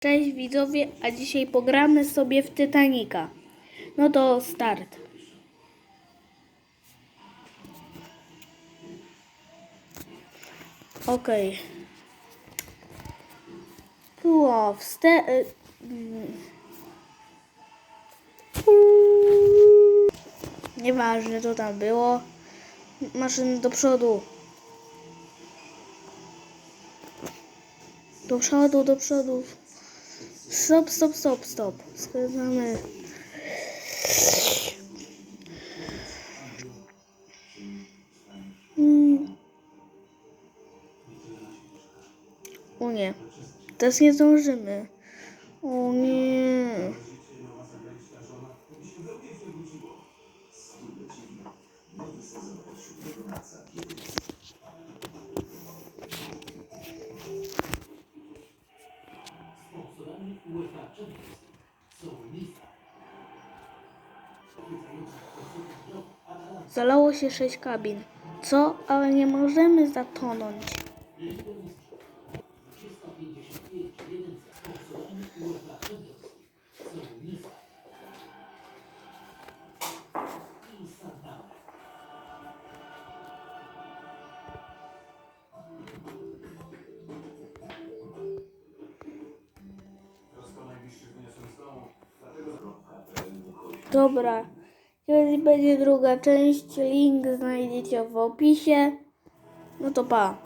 Cześć widzowie, a dzisiaj pogramy sobie w Titanica. No to start. Okej. Było wste... Nieważne co tam było. Maszyny do przodu. Do przodu, do przodu. Stop, stop, stop, stop. Skręcamy. Mm. O nie. Teraz nie zdążymy. O nie. Zalało się sześć kabin. Co? Ale nie możemy zatonąć. Dobra. Kiedy będzie druga część, link znajdziecie w opisie. No to pa.